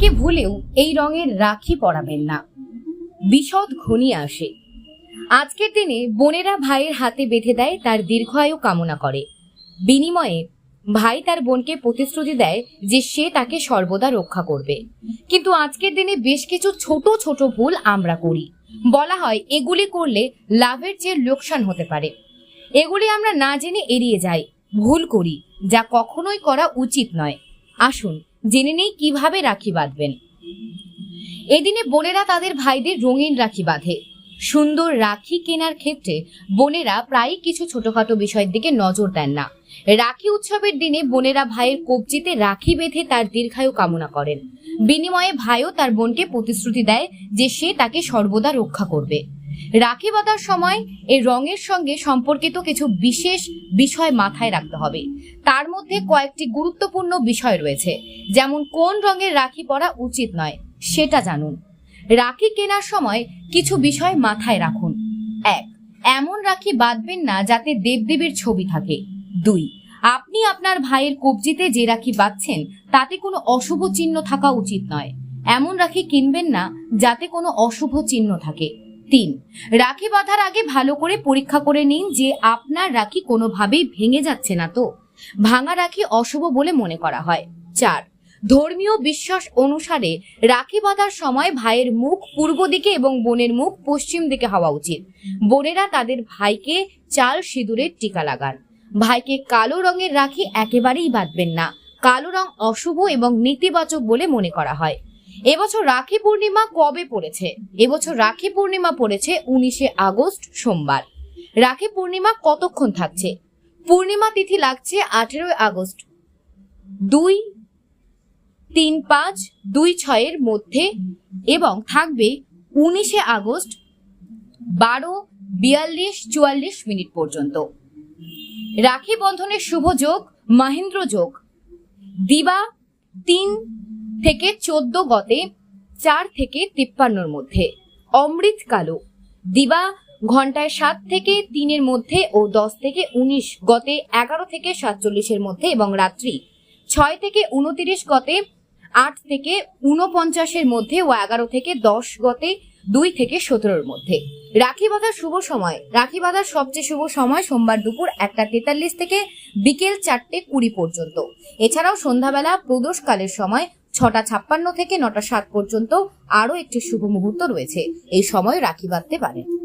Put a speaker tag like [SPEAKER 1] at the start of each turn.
[SPEAKER 1] ভাইকে ভুলেও এই রঙের রাখি পরাবেন না। বিশদ ঘনিয়ে আসে। আজকের দিনে বোনেরা ভাইয়ের হাতে বেঁধে দেয় তার দীর্ঘায়ু কামনা করে। বিনিময়ে ভাই তার বোনকে প্রতিশ্রুতি দেয় যে সে তাকে সর্বদা রক্ষা করবে। কিন্তু আজকের দিনে বেশ কিছু ছোট ছোট ভুল আমরা করি। বলা হয়, এগুলি করলে লাভের চেয়ে লোকসান হতে পারে। এগুলি আমরা না জেনে এড়িয়ে যাই, ভুল করি, যা কখনোই করা উচিত নয়। আসুন জেনে নেই কীভাবে রাখি বাঁধবেন। এদিনে বোনেরা তাদের ভাইদের রঙিন রাখি বাঁধে। সুন্দর রাখি কেনার ক্ষেত্রে বোনেরা প্রায়ই কিছু ছোটখাটো বিষয়ের দিকে নজর দেন না। রাখি উৎসবের দিনে বোনেরা ভাইয়ের কবজিতে রাখি বেঁধে তার দীর্ঘায়ু কামনা করেন। বিনিময়ে ভাইও তার বোনকে প্রতিশ্রুতি দেয় যে সে তাকে সর্বদা রক্ষা করবে। রাখি বাঁধার সময় এই রঙের সঙ্গে সম্পর্কিত কিছু বিশেষ বিষয় মাথায় রাখতে হবে। তার মধ্যে কয়েকটি গুরুত্বপূর্ণ বিষয় রয়েছে, যেমন কোন রঙের রাখি পরা উচিত নয়, সেটা জানুন। রাখি কেনার সময় কিছু বিষয় মাথায় রাখুন। এক, এমন রাখি বাঁধবেন না যাতে দেবদেবীর ছবি থাকে। দুই, আপনি আপনার ভাইয়ের কবজিতে যে রাখি বাঁধছেন, তাতে কোনো অশুভ চিহ্ন থাকা উচিত নয়। এমন রাখি কিনবেন না যাতে কোনো অশুভ চিহ্ন থাকে। তিন। রাখি বাঁধার আগে ভালো করে পরীক্ষা করে নিন যে আপনার রাখি কোনোভাবেই ভেঙে যাচ্ছে না তো। ভাঙা রাখি অশুভ বলে মনে করা হয়। চার, ধর্মীয় বিশ্বাস অনুসারে রাখি বাঁধার সময় ভাইয়ের মুখ পূর্ব দিকে এবং বোনের মুখ পশ্চিম দিকে হওয়া উচিত। বোনেরা তাদের ভাইকে চাল সিঁদুরের টিকা লাগান। ভাইকে কালো রঙের রাখি একেবারেই বাঁধবেন না। কালো রং অশুভ এবং নেতিবাচক বলে মনে করা হয়। এবছর রাখি পূর্ণিমা কবে পড়েছে? এবছর রাখি পূর্ণিমা পড়েছে উনিশে আগস্ট, সোমবার। রাখি পূর্ণিমা কতক্ষণ থাকছে? পূর্ণিমা তিথি লাগছে আঠেরোই আগস্ট। দুই, তিন, পাঁচ, দুই, ছয়ের মধ্যে এবং থাকবে উনিশে আগস্ট বারো, বিয়াল্লিশ, চুয়াল্লিশ মিনিট পর্যন্ত। রাখি বন্ধনের শুভ যোগ, মহেন্দ্র যোগ। দিবা, তিন থেকে চোদ্দ গতে, চার থেকে তিপ্পান্নর মধ্যে। অমৃত কালো, দিবা ঘন্টায় সাত থেকে তিনের মধ্যে ও দশ থেকে উনিশ গতে এগারো থেকে সাতচল্লিশের মধ্যে এবং রাত্রি ছয় থেকে উনতিরিশ গতে, আট থেকে উনপঞ্চাশের মধ্যে ও এগারো থেকে দশ গতে দুই থেকে সতেরোর মধ্যে। রাখি বাঁধার শুভ সময়। রাখি বাঁধার সবচেয়ে শুভ সময় সোমবার দুপুর একটা তেতাল্লিশ থেকে বিকেল চারটে কুড়ি পর্যন্ত। এছাড়াও সন্ধ্যাবেলা প্রদোষকালের সময় ছটা ছাপ্পান্ন থেকে নটা সাত পর্যন্ত আরও একটি শুভ মুহূর্ত রয়েছে। এই সময় রাখি বাঁধতে পারেন।